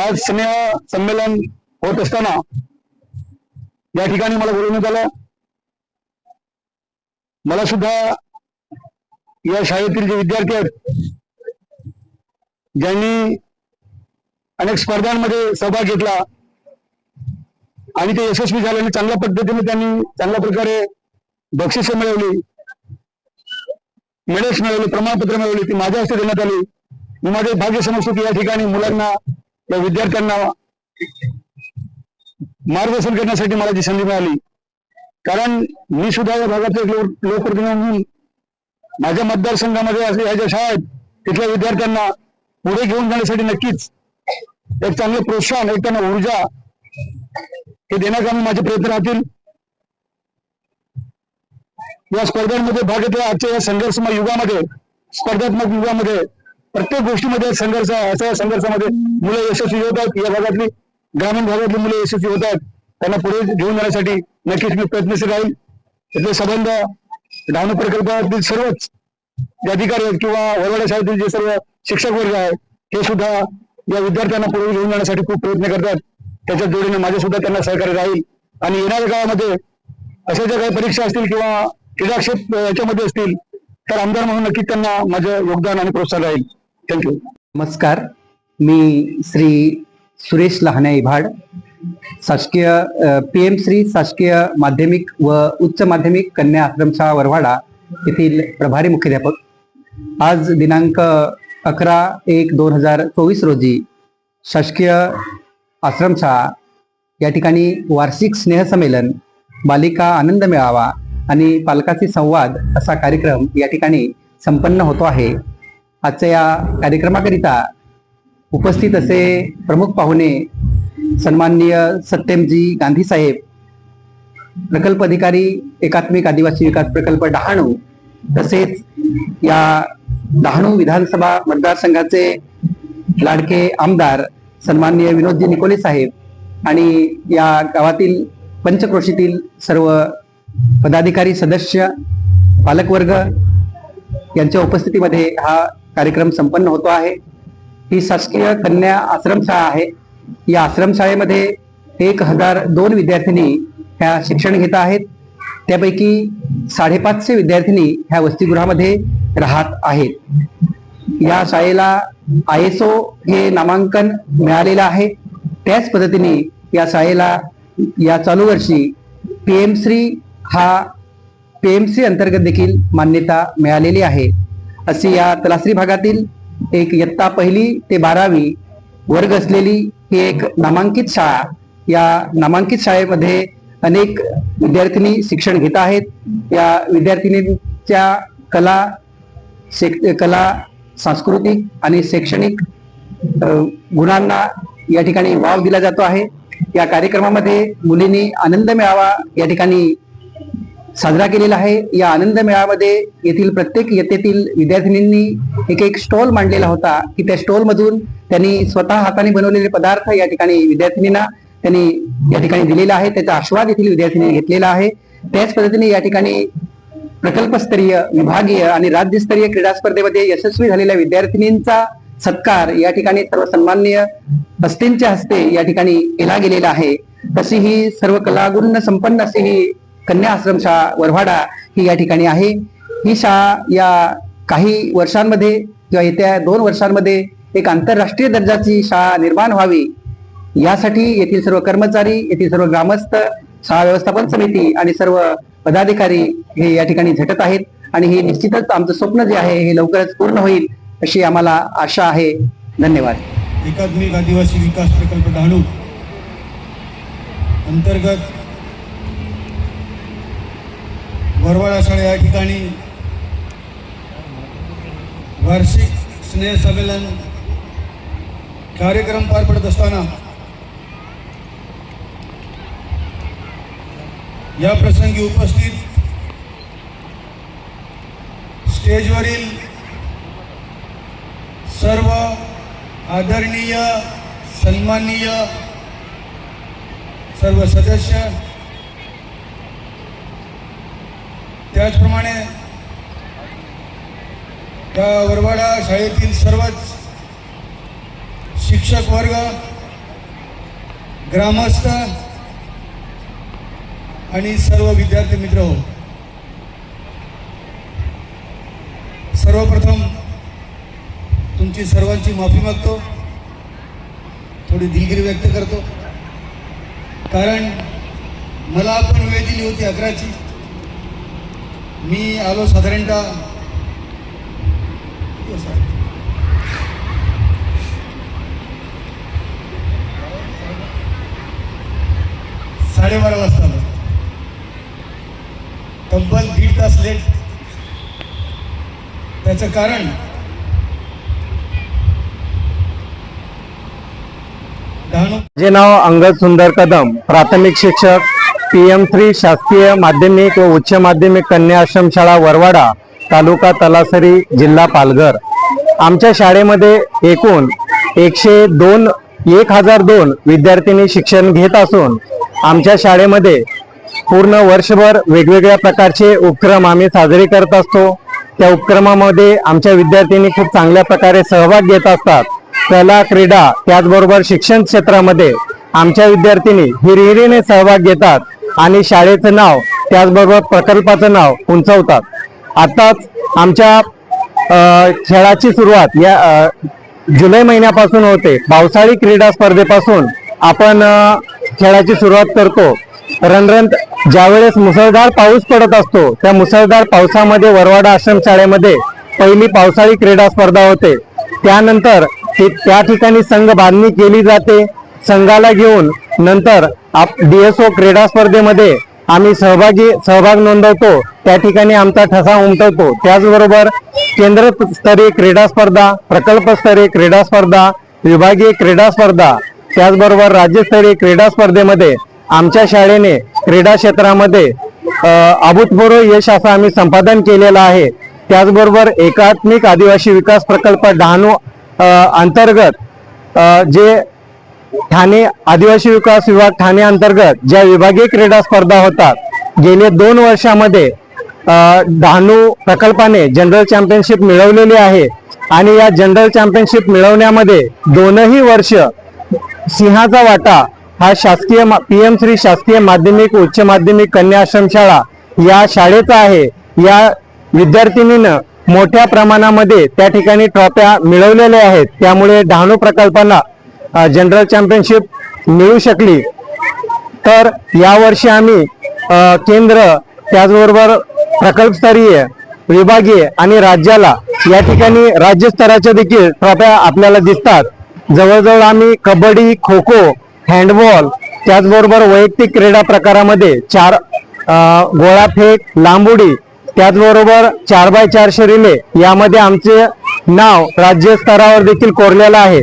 आज स्नेह संमेलन होत असताना या ठिकाणी मला बोलवण्यात आलं. मला सुद्धा या शाळेतील जे विद्यार्थी आहेत ज्यांनी अनेक स्पर्धांमध्ये सहभाग घेतला आणि ते यशस्वी झाले आणि चांगल्या पद्धतीने त्यांनी चांगल्या प्रकारे बक्षिसे मिळवली मेडल्स मिळवले प्रमाणपत्र मिळवली ती माझ्या हस्ते देण्यात आली. मी माझे भाग्य समजतो की या ठिकाणी मुलांना या विद्यार्थ्यांना मार्गदर्शन करण्यासाठी मला जी संधी मिळाली कारण मी सुद्धा या भागातले एक लोकप्रतिनिधी म्हणून माझ्या मतदारसंघामध्ये असले ह्या ज्या शाळा आहेत तिथल्या विद्यार्थ्यांना पुढे घेऊन जाण्यासाठी नक्कीच एक चांगलं प्रोत्साहन एक त्यांना ऊर्जा हे देण्याकामी माझे प्रयत्न राहतील. या स्पर्धांमध्ये भाग घेतल्या आजच्या या संघर्षमय युगामध्ये स्पर्धात्मक युगामध्ये प्रत्येक गोष्टीमध्ये संघर्ष आहे. अशा संघर्षामध्ये मुलं यशस्वी होत आहेत या भागातली ग्रामीण भागातली मुलं यशस्वी होत आहेत त्यांना पुढे घेऊन जाण्यासाठी नक्कीच मी प्रयत्नशील राहील. तिथले संबंध डहाणू प्रकल्पातील सर्वच जे अधिकारी आहेत किंवा वरवाड्या शाळेतील जे सर्व शिक्षक वर्ग आहे हे सुद्धा या विद्यार्थ्यांना पुढे घेऊन जाण्यासाठी खूप प्रयत्न करतात. त्याच्या जोडीने माझे सुद्धा त्यांना सहकार्य राहील. आणि येणाऱ्या काळामध्ये अशा ज्या काही परीक्षा असतील किंवा क्रीडाक्षेत्र याच्यामध्ये असतील तर आमदार म्हणून नक्कीच त्यांना माझं योगदान आणि प्रोत्साहन राहील. थँक्यू नमस्कार. मी श्री सुरेश लहाने इभाड शासकीय पी एम श्री शासकीय माध्यमिक व उच्च माध्यमिक कन्या आश्रमशाळा वरवाडा येथील प्रभारी मुख्याध्यापक. आज दिनांक अकरा एक दोन हजार चोवीस रोजी शासकीय आश्रमशाळा या ठिकाणी वार्षिक स्नेहसंमेलन बालिका आनंद मेळावा आणि पालकाचे संवाद असा कार्यक्रम या ठिकाणी संपन्न होतो आहे. आजच्या या कार्यक्रमाकरिता उपस्थित असे प्रमुख पाहुणे सन्माननीय सत्यमजी गांधी साहेब प्रकल्प अधिकारी एकात्मिक आदिवासी विकास प्रकल्प डहाणू तसेच या डहाणू विधानसभा मतदारसंघाचे लाडके आमदार सन्माननीय विनोदजी निकोले साहेब आणि या गावातील पंचक्रोशीतील सर्व पदाधिकारी सदस्य पालकवर्ग यांच्या उपस्थितीमध्ये हा कार्यक्रम संपन्न होतो आहे. ही शासकीय कन्या आश्रमशाळा आहे. या आश्रमशाळेमध्ये एक हजार दोन विद्यार्थिनी ह्या शिक्षण घेत आहेत. त्यापैकी साडेपाचशे विद्यार्थिनी ह्या वसतिगृहामध्ये राहत आहेत. या शाळेला आय एस ओ हे नामांकन मिळालेलं आहे. त्याच पद्धतीने या शाळेला या चालू वर्षी पी एम श्री हा पी एम सी अंतर्गत देखील मान्यता मिळालेली आहे. अशी या तलासरी भागातील एक इयत्ता पहिली ते बारावी वर्ग असलेली ही एक नामांकित शाळा. या नामांकित शाळेमध्ये अनेक विद्यार्थिनी शिक्षण घेत आहेत. या विद्यार्थिनींच्या कला शेक कला सांस्कृतिक आणि शैक्षणिक गुणांना या ठिकाणी वाव दिला जातो आहे. या कार्यक्रमामध्ये मुलींनी आनंद मिळावा या ठिकाणी साजरा केलेला आहे. या आनंद मेळामध्ये येथील प्रत्येक येथेतील विद्यार्थिनींनी एक एक स्टॉल मांडलेला होता की त्या स्टॉल मधून त्यांनी स्वतः हाताने बनवलेले पदार्थ या ठिकाणी विद्यार्थिनींना त्यांनी या ठिकाणी दिलेला आहे. त्याचा आस्वाद येथील विद्यार्थिनी घेतलेला आहे. त्याच पद्धतीने या ठिकाणी प्रकल्पस्तरीय विभागीय आणि राज्यस्तरीय क्रीडा स्पर्धेमध्ये यशस्वी झालेल्या विद्यार्थिनींचा सत्कार या ठिकाणी सर्व सन्माननीय हस्तींच्या हस्ते या ठिकाणी केला गेलेला आहे. तशी ही सर्व कलागुण संपन्न अशी ही कन्या आश्रम शाळा वरवाडा ही या ठिकाणी आहे. ही शाळा या काही वर्षांमध्ये किंवा येत्या दोन वर्षांमध्ये एक आंतरराष्ट्रीय दर्जाची शाळा निर्माण व्हावी. यासाठी येथील सर्व कर्मचारी येथील सर्व ग्रामस्थ शाळा व्यवस्थापन समिती आणि सर्व पदाधिकारी हे या ठिकाणी झटत आहेत. आणि हे निश्चितच आमचं स्वप्न जे आहे हे लवकरच पूर्ण होईल अशी आम्हाला आशा आहे. धन्यवाद. एकात्मिक आदिवासी विकास प्रकल्प डहाणू अंतर्गत वरवाडा शाळा या ठिकाणी वार्षिक स्नेह संमेलन कार्यक्रम पार पडत असताना या प्रसंगी उपस्थित स्टेजवरील सर्व आदरणीय सन्माननीय सर्व सदस्य त्याचप्रमाणे त्या वरवाडा शाळेतील सर्वच शिक्षक वर्ग ग्रामस्थ आणि सर्व विद्यार्थी मित्र हो. सर्वप्रथम तुमची सर्वांची माफी मागतो. थोडी दिलगिरी व्यक्त करतो. कारण मला पण वेळ दिली होती अकराची. मी आलो साधारणतः साडेबारा वाजता आलो. तब्बल दीड तास लेट त्याचं कारण माझे नाव अंगद सुंदर कदम. प्राथमिक शिक्षक पी एम थ्री शासकीय माध्यमिक व उच्च माध्यमिक कन्या आश्रमशाळा वरवाडा तालुका तलासरी जिल्हा पालघर. आमच्या शाळेमध्ये एकूण एकशे दोन एक हजार दोन विद्यार्थिनी शिक्षण घेत असून आमच्या शाळेमध्ये पूर्ण वर्षभर वेगवेगळ्या प्रकारचे उपक्रम आम्ही साजरे करत असतो. त्या उपक्रमामध्ये आमच्या विद्यार्थ्यांनी खूप चांगल्या प्रकारे सहभाग घेत असतात. कला क्रीडा त्याचबरोबर शिक्षण क्षेत्रामध्ये आमच्या विद्यार्थिनी हिरहिरीने सहभाग घेतात आणि शाळेचं नाव त्याचबरोबर प्रकल्पाचं नाव उंचवतात. आताच आमच्या खेळाची सुरुवात या जुलै महिन्यापासून होते. पावसाळी क्रीडा स्पर्धेपासून आपण खेळाची सुरुवात करतो. रणरण ज्यावेळेस मुसळधार पाऊस पडत असतो त्या मुसळधार पावसामध्ये वरवाडा आश्रम शाळेमध्ये पहिली पावसाळी क्रीडा स्पर्धा होते. त्यानंतर ते त्या ठिकाणी संघ बांधणी केली जाते. संघाला घेऊन नंतर डीएसओ क्रीडा स्पर्धेमध्ये आम्ही सहभागी सहभाग नोंदवतो. त्या ठिकाणी आमचा ठसा उमटवतो. त्याचबरोबर केंद्रस्तरीय क्रीडा स्पर्धा प्रकल्पस्तरीय क्रीडा स्पर्धा विभागीय क्रीडा स्पर्धा त्याचबरोबर राज्यस्तरीय क्रीडा स्पर्धेमध्ये आमच्या शाळेने क्रीडा क्षेत्रामध्ये अभूतपूर्व यश असं आम्ही संपादन केलेलं आहे. त्याचबरोबर एकात्मिक आदिवासी विकास प्रकल्प डहाणू अंतर्गत जे ठाणे आदिवासी विकास विभाग ठाणे अंतर्गत ज्या विभागीय क्रीडा स्पर्धा होतात गेले दोन वर्षामध्ये डहाणू प्रकल्पाने जनरल चॅम्पियनशिप मिळवलेली आहे आणि या जनरल चॅम्पियनशिप मिळवण्यामध्ये दोनही वर्ष सिंहाचा वाटा हा शासकीय पी एम श्री शासकीय माध्यमिक उच्च माध्यमिक कन्या आश्रमशाळा या शाळेचा आहे. या विद्यार्थिनीनं मोठ्या प्रमाणामध्ये त्या ठिकाणी ट्रॉफ्या मिळवलेल्या आहेत. त्यामुळे डहाणू प्रकल्पाला जनरल चॅम्पियनशिप मिळू शकली. तर यावर्षी आम्ही केंद्र त्याचबरोबर प्रकल्पस्तरीय विभागीय आणि राज्याला या ठिकाणी राज्यस्तराच्या देखील ट्रॉफ्या आपल्याला दिसतात. जवळजवळ आम्ही कबड्डी खो खो हँडबॉल त्याचबरोबर वैयक्तिक क्रीडा प्रकारामध्ये चार गोळाफेक लांबुडी त्याचबरोबर चार बाय चारशे रिले यामध्ये आमचे नाव राज्य स्तरावर देखील कोरलेलं आहे.